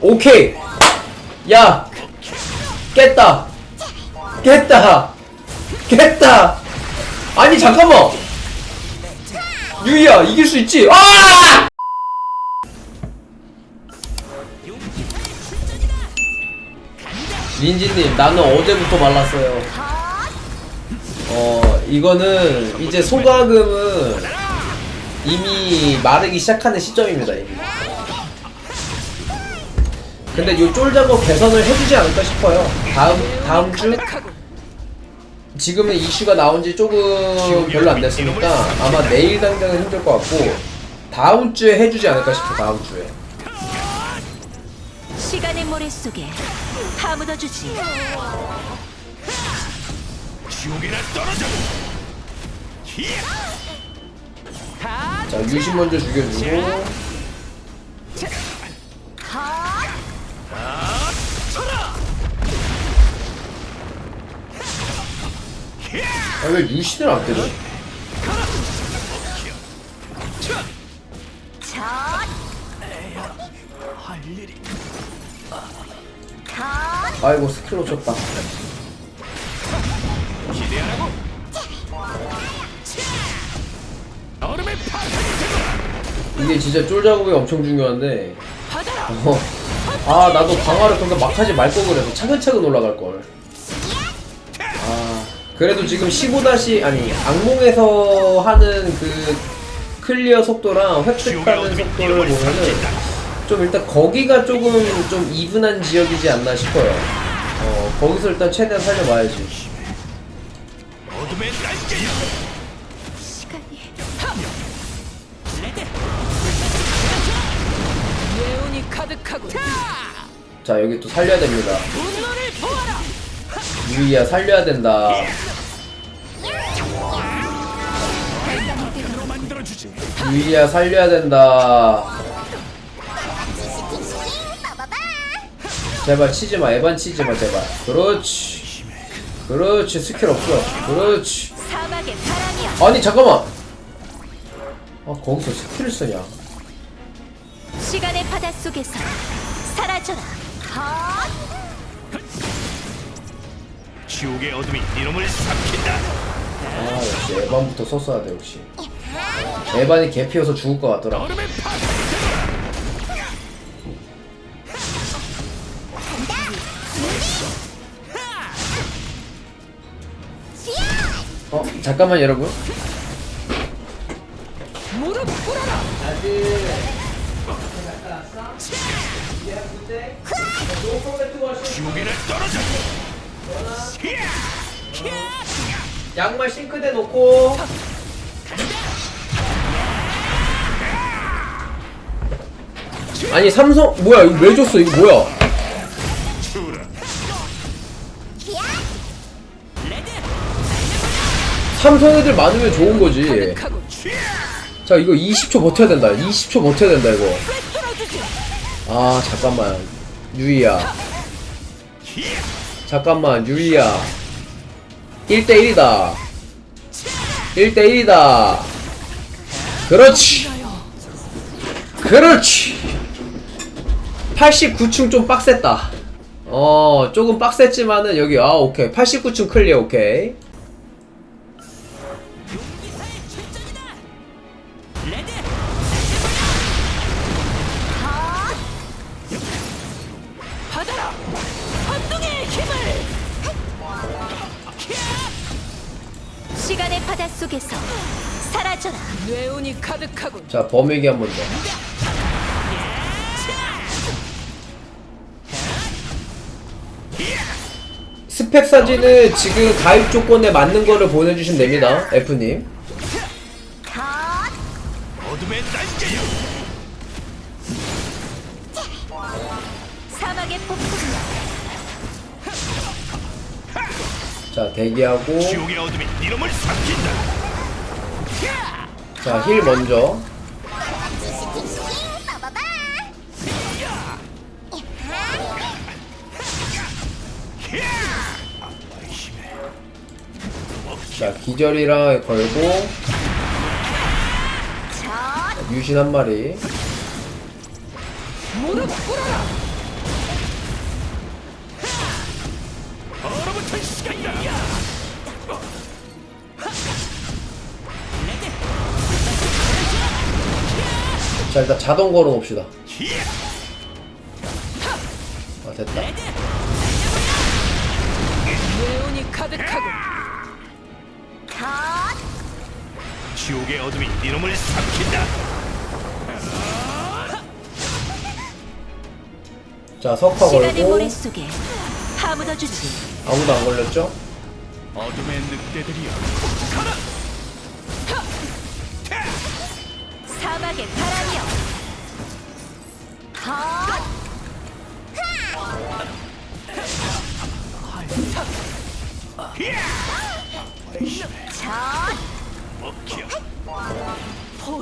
오케이. 야 깼다. 깼다. 깼다. 아니 잠깐만. 유이야 이길 수 있지? 아! 린지님 나는 어제부터 말랐어요. 어 이거는 이제 소가금은 이미 마르기 시작하는 시점입니다 이미 근데 요쫄 작업 개선을 해주지 않을까 싶어요. 다음 다음 주? 지금은 이슈가 나온 지 조금 별로 안 됐으니까 아마 내일 당장은 힘들 것 같고 다음 주에 해주지 않을까 싶어 다음 주에. 시간의 모래 속에 파묻어 주지. 지옥이나 떨어져. 자 유신 먼저 죽여주고 아 왜 유신을 안 때려? 아이고 스킬 놓쳤다 기대하라고. 얼음의 파편이 이게 진짜 쫄 작업이 엄청 중요한데. 어. 아 나도 강화를 그러니까 막 하지 말걸 그래서 차근차근 올라갈 걸. 아 그래도 지금 15 다시 아니 악몽에서 하는 그 클리어 속도랑 획득하는 속도를 보면은 좀 일단 거기가 조금 좀 이분한 지역이지 않나 싶어요. 어 거기서 일단 최대한 살려봐야지. 어둠의 날개야. 시간이 레드. 예운이 가득하고. 자 여기 또 살려야 됩니다. 분노를 유이야 살려야 된다. 유이야 살려야 된다. 제발 치지 마, 에반 치지 마, 제발. 그렇지. 그렇지, 스킬 없어. 그렇지. 아니, 잠깐만. 아, 거기서 스킬을 쓰냐. 시간의 바다 속에서 사라져라. 지옥의 어둠이 이놈을 삼킨다. 아, 역시 에반부터 썼어야 돼, 역시. 에반이 개피여서 죽을 것 같더라. 얼음의 어, 잠깐만, 여러분. 무릎 꿇어라. 지옥이나 떨어져. 양말 싱크대 놓고. 아니, 삼성, 뭐야, 이거 왜 줬어? 이거 뭐야? 삼성 애들 많으면 좋은 거지. 자 이거 20초 버텨야 된다 20초 버텨야 된다 이거. 아 잠깐만 유이야! 잠깐만 유이야. 1대1이다. 1대1이다. 그렇지. 그렇지. 89층 좀 빡셌다. 어 조금 빡셌지만은 여기 아 오케이. 89층 클리어 오케이 바다 속에서 사라져라. 뇌운이 가득하고 자 범위기 한 번 더. 스펙 사진은 지금 가입 조건에 맞는 거를 보내주시면 됩니다 F님 자 대기하고. 자힐 먼저. 자 기절이랑 걸고. 유신 한 마리. 얼어붙을 시간이다. 자 일단 자동 걸어놓읍시다 히야! 아 됐다 가득하고 지옥의 어둠이 이놈을 삼킨다. 자 석화 시간의 걸고 모래속에 파묻어주지 아무도 안 걸렸죠? 어둠의 늑대들이여. 사막의 바람이여.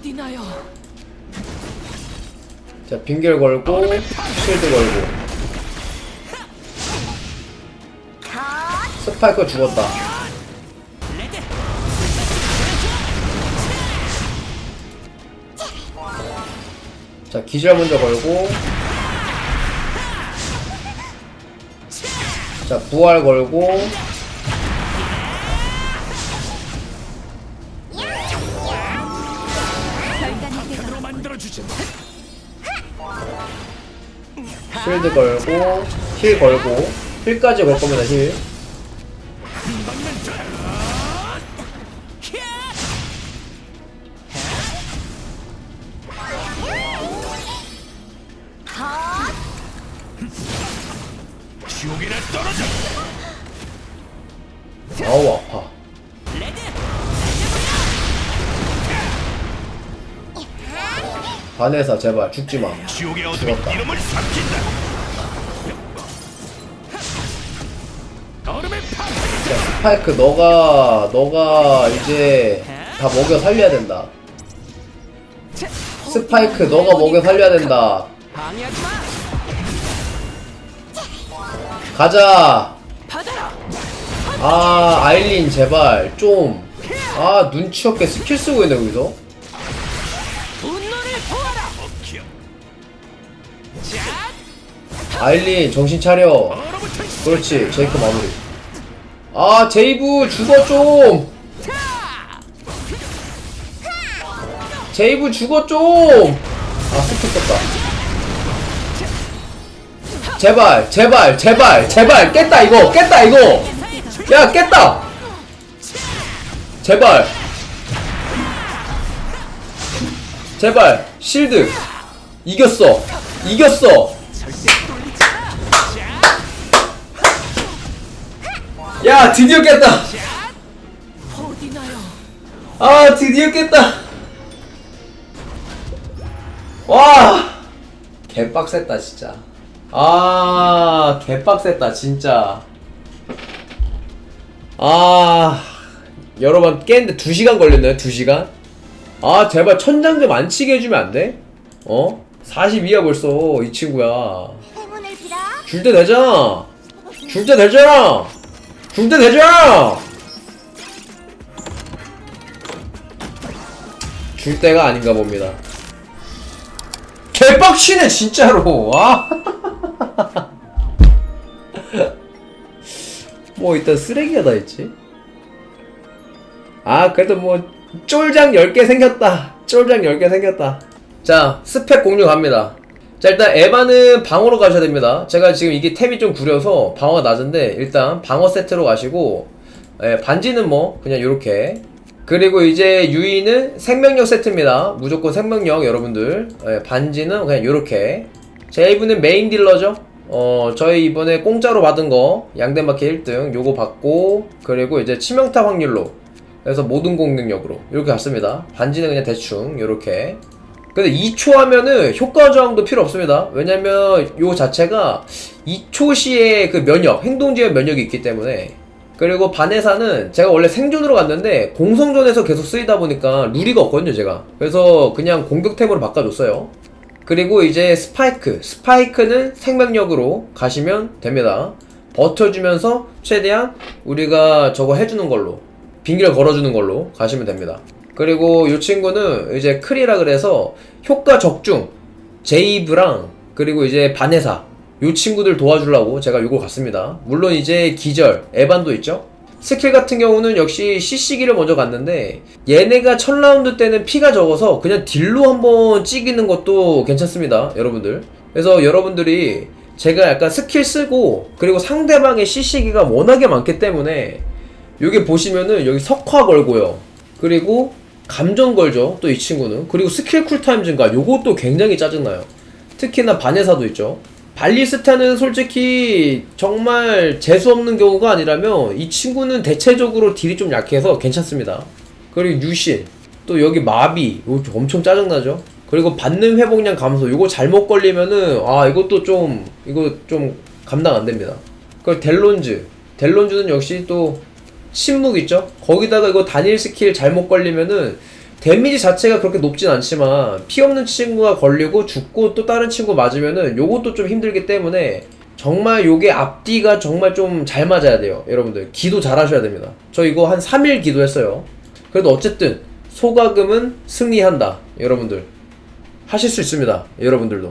어디나요? 자 빙결 걸고 실드 걸고. 스파이크 죽었다 자 기절 먼저 걸고. 자 부활 걸고. 실드 걸고 힐 걸고. 힐까지 걸 겁니다 힐 반해사 제발 죽지 마 지옥의 어둠이 죽었다. 이놈을 삼킨다. 얼음의 파. 자, 스파이크 너가 너가 이제 다 먹여 살려야 된다. 스파이크 너가 먹여 살려야 된다. 방해하지 마 가자. 받아라 아 아일린 제발 좀. 아 눈치 없게 스킬 쓰고 있네 여기서. 아일린 정신 차려. 그렇지 제이크 마무리. 아 제이브 죽어 좀. 제이브 죽어 좀. 아 스킬 썼다. 제발 제발 제발 제발 깼다 이거 깼다 이거. 야 깼다. 제발. 제발 실드 이겼어 이겼어 야 드디어 깼다. 아 드디어 깼다. 와 개빡셌다 진짜. 아 개빡셌다 진짜. 아 여러분 깼는데 2시간 걸렸나요 2시간? 아 제발 천장 좀 안 치게 해주면 안 돼? 어? 42야 벌써 이 친구야. 줄 때 되잖아 줄 때 되잖아 줄때 되잖아 줄 때가 아닌가 봅니다. 개빡치네 진짜로. 아. 뭐 일단 쓰레기가 다 있지. 아 그래도 뭐 쫄장 10개 생겼다. 쫄장 10개 생겼다. 자 스펙 공유 갑니다 자 일단 에바는 방어로 가셔야 됩니다. 제가 지금 이게 템이 좀 구려서 방어가 낮은데 일단 방어 세트로 가시고 예, 반지는 뭐 그냥 요렇게. 그리고 이제 유이는 생명력 세트입니다. 무조건 생명력 여러분들. 예, 반지는 그냥 요렇게. 제이브는 메인 딜러죠? 어 저희 이번에 공짜로 받은 거 양대마켓 1등 요거 받고 그리고 이제 치명타 확률로. 그래서 모든 공격력으로. 이렇게 갔습니다. 반지는 그냥 대충 요렇게 근데 2초 하면은 효과 저항도 필요 없습니다. 왜냐면 요 자체가 2초 시에 그 면역, 행동지의 면역이 있기 때문에. 그리고 반해사는 제가 원래 생존으로 갔는데 공성전에서 계속 쓰이다 보니까 루리가 없거든요, 제가. 그래서 그냥 공격템으로 바꿔줬어요. 그리고 이제 스파이크. 스파이크는 생명력으로 가시면 됩니다. 버텨주면서 최대한 우리가 저거 해주는 걸로. 빙결 걸어주는 걸로 가시면 됩니다. 그리고 이 친구는 이제 크리라 그래서 효과 적중 제이브랑 그리고 이제 반해사 이 친구들 도와주려고 제가 이걸 갔습니다. 물론 이제 기절 에반도 있죠. 스킬 같은 경우는 역시 CC기를 먼저 갔는데 얘네가 첫 라운드 때는 피가 적어서 그냥 딜로 한번 찍이는 것도 괜찮습니다 여러분들 그래서 여러분들이 제가 약간 스킬 쓰고 그리고 상대방의 CC기가 워낙에 많기 때문에 여기 보시면은 여기 석화 걸고요 그리고 감정 걸죠 또 이 친구는 그리고 스킬 쿨타임 증가 요것도 굉장히 짜증나요 특히나 반해사도 있죠 발리스타는 솔직히 정말 재수없는 경우가 아니라면 이 친구는 대체적으로 딜이 좀 약해서 괜찮습니다. 그리고 유신 또 여기 마비 이거 엄청 짜증나죠. 그리고 받는 회복량 감소 이거 잘못 걸리면은 아 이것도 좀 이거 좀 감당 안 됩니다. 그리고 델론즈 델론즈는 역시 또 침묵 있죠. 거기다가 이거 단일 스킬 잘못 걸리면은 데미지 자체가 그렇게 높진 않지만 피 없는 친구가 걸리고 죽고 또 다른 친구 맞으면은 요것도 좀 힘들기 때문에 정말 요게 앞뒤가 정말 좀 잘 맞아야 돼요 여러분들. 기도 잘 하셔야 됩니다. 저 이거 한 3일 기도했어요. 그래도 어쨌든 소가금은 승리한다 여러분들. 하실 수 있습니다 여러분들도